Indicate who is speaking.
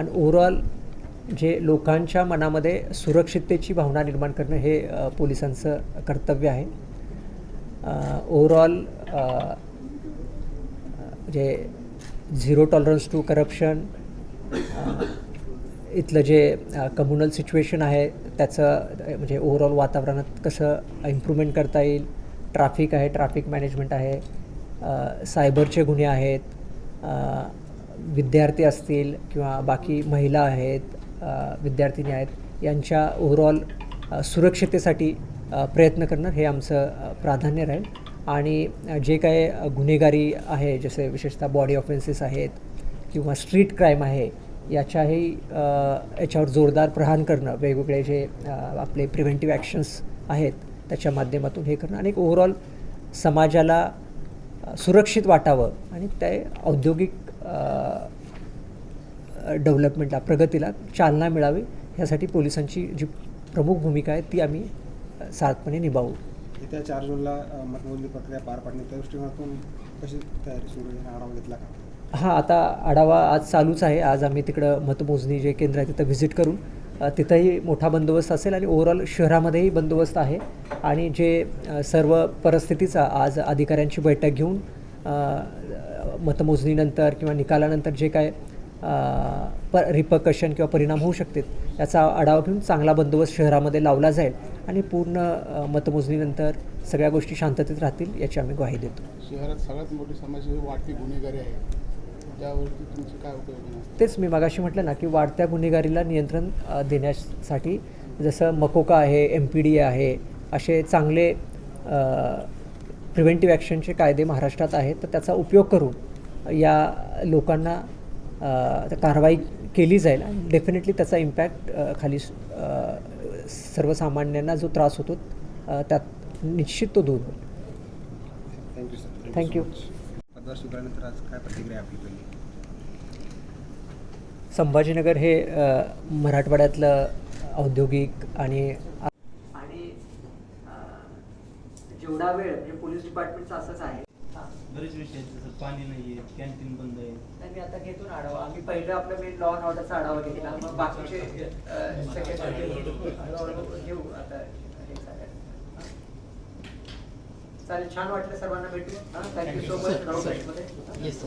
Speaker 1: आणि ओव्हरऑल जे लोकांच्या मनामध्ये सुरक्षिततेची भावना निर्माण करणं हे पोलिसांचं कर्तव्य आहे. ओव्हरऑल जे झिरो टॉलरन्स टू करप्शन इथलं जे कम्युनल सिच्युएशन आहे त्याचं म्हणजे ओव्हरऑल वातावरणात कसं इम्प्रूव्हमेंट करता येईल ट्रॅफिक आहे ट्रॅफिक मॅनेजमेंट आहे सायबरचे गुन्हे आहेत विद्यार्थी असतील किंवा बाकी महिला आहेत विद्यार्थिनी आहेत यांच्या ओव्हरऑल सुरक्षितेसाठी प्रयत्न करणं हे आमचं प्राधान्य राहील. आणि जे काय गुन्हेगारी आहे जसे विशेषतः बॉडी ऑफेन्सेस आहेत किंवा स्ट्रीट क्राईम आहे याच्याही याच्यावर जोरदार प्रहार करणं वेगवेगळे जे आपले प्रिव्हेंटिव्ह ॲक्शन्स आहेत त्याच्या माध्यमातून हे करणं आणि ओव्हरऑल समाजाला सुरक्षित वाटावं आणि ते औद्योगिक डेव्हलपमेंटला प्रगतीला चालना मिळावी ह्यासाठी पोलिसांची जी प्रमुख भूमिका आहे ती आम्ही अ, सार्थपणे निभावू.
Speaker 2: येत्या चार जूनला मतमोजणी प्रक्रिया पार पाडणे त्या दृष्टिकोनातून कशी तयारी सुरू आहे? आढावा घेतला का?
Speaker 1: हां आता आढावा आज चालूच आहे. आज आम्ही तिकडं मतमोजणी जे केंद्र आहे तिथं व्हिजिट करून तिथंही मोठा बंदोबस्त असेल आणि ओव्हरऑल शहरामध्येही बंदोबस्त आहे. आणि जे सर्व परिस्थितीचा आज अधिकाऱ्यांची बैठक घेऊन मतमोजणीनंतर किंवा निकालानंतर जे काय प रिपकशन किंवा परिणाम होऊ शकतात याचा आढावा घेऊन चांगला बंदोबस्त शहरामध्ये लावला जाईल आणि पूर्ण मतमोजणीनंतर सगळ्या गोष्टी शांततेत राहतील याची आम्ही ग्वाही देतो.
Speaker 3: शहरात सगळ्यात मोठी समस्या ही वाढती गुन्हेगारी आहे. त्यावरती तुमची काय उपयोग असते
Speaker 1: तेच मी मागाशी म्हटलं ना की वाढत्या गुन्हेगारीला नियंत्रण देण्यासाठी जसं मकोका आहे एम पी डी आहे असे चांगले प्रिव्हेंटिव्ह ॲक्शनचे कायदे महाराष्ट्रात आहेत तर त्याचा उपयोग करून या लोकांना कारवाई केली जाईल आणि डेफिनेटली त्याचा इम्पॅक्ट खाली सर्वसामान्यांना जो त्रास होतो त्यात निश्चित तो दूर होईल.
Speaker 2: थँक्यू
Speaker 1: संभाजीनगर हे मराठवाड्यातलं औद्योगिक आणि जेवढा वेळ म्हणजे पोलीस डिपार्टमेंटचं असंच आहे.
Speaker 4: बरेच विषय आहेत जसं पाणी नाही आहे कॅन्टीन बंद आहे.
Speaker 1: नाही मी आता घेतो ना आढावा. आम्ही पहिलं आपलं मेन लॉ अँड ऑर्डरचा आढावा घेतला. मग बाकीचे अ, घेऊ आता. हे चालेल. चालेल छान वाटलं सर्वांना भेटू थँक्यू सो मच मध्ये
Speaker 4: येस